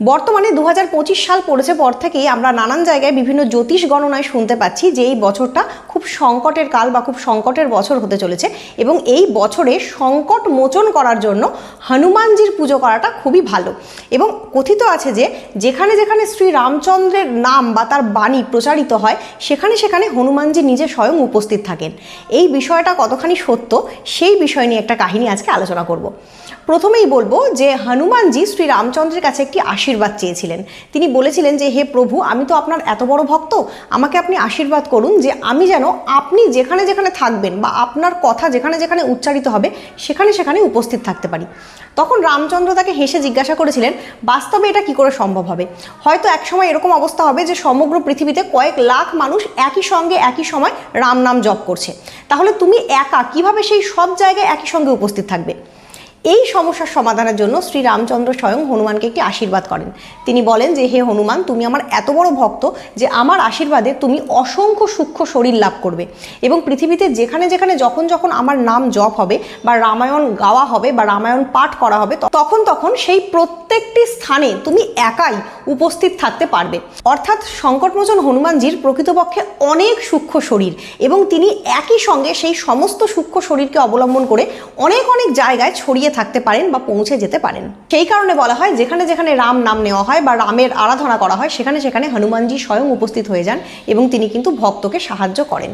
বর্তমানে দু হাজার পঁচিশ সাল পড়েছে, পর থেকেই আমরা নানান জায়গায় বিভিন্ন জ্যোতিষ গণনায় শুনতে পাচ্ছি যে এই বছরটা খুব সংকটের কাল বা খুব সংকটের বছর হতে চলেছে এবং এই বছরে সংকট মোচন করার জন্য হনুমানজির পুজো করাটা খুবই ভালো। এবং কথিত আছে যে, যেখানে যেখানে শ্রী রামচন্দ্রের নাম বা তার বাণী প্রচারিত হয়, সেখানে সেখানে হনুমানজি নিজে স্বয়ং উপস্থিত থাকেন। এই বিষয়টা কতখানি সত্য, সেই বিষয় নিয়ে একটা কাহিনী আজকে আলোচনা করব। প্রথমেই বলব যে, হনুমানজি শ্রী রামচন্দ্রের কাছে একটি আশীর্বাদ চেয়েছিলেন। তিনি বলেছিলেন যে, হে প্রভু, আমি তো আপনার এত বড় ভক্ত। আমাকে আপনি আশীর্বাদ করুন যে, আমি যেন আপনি যেখানে যেখানে থাকবেন বা আপনার কথা যেখানে যেখানে উচ্চারিত হবে, সেখানে সেখানে উপস্থিত থাকতে পারি। তখন রামচন্দ্র তাকে হেসে জিজ্ঞাসা করেছিলেন, বাস্তবে এটা কি করে সম্ভব হবে? হয়তো একসময় এরকম অবস্থা হবে যে সমগ্র পৃথিবীতে কয়েক লাখ মানুষ একই সঙ্গে একই সময় রাম নাম জপ করছে। তাহলে তুমি একা কীভাবে সেই সব জায়গায় একই সঙ্গে উপস্থিত থাকবে? এই সমস্যার সমাধানের জন্য শ্রী রামচন্দ্র স্বয়ং হনুমানকে একটি আশীর্বাদ করেন। তিনি বলেন যে, হে হনুমান, তুমি আমার এত বড় ভক্ত যে আমার আশীর্বাদে তুমি অসংখ্য সূক্ষ্ম শরীর লাভ করবে। এবং পৃথিবীতে যেখানে যেখানে যখন যখন আমার নাম জপ হবে বা রামায়ণ গাওয়া হবে বা রামায়ণ পাঠ করা হবে তখন তখন সেই প্রত্যেকটি স্থানে তুমি একাই উপস্থিত থাকতে পারবে। অর্থাৎ সংকটমোচন হনুমানজির প্রকৃতপক্ষে অনেক সূক্ষ্ম শরীর এবং তিনি একই সঙ্গে সেই সমস্ত সূক্ষ্ম শরীরকে অবলম্বন করে অনেক অনেক জায়গায় ছড়িয়ে থাকতে পারেন বা পৌঁছে যেতে পারেন। সেই কারণে বলা হয়, যেখানে যেখানে রাম নাম নেওয়া হয় বা রামের আরাধনা করা হয়, সেখানে সেখানে হনুমানজি স্বয়ং উপস্থিত হয়ে যান এবং তিনি কিন্তু ভক্তকে সাহায্য করেন।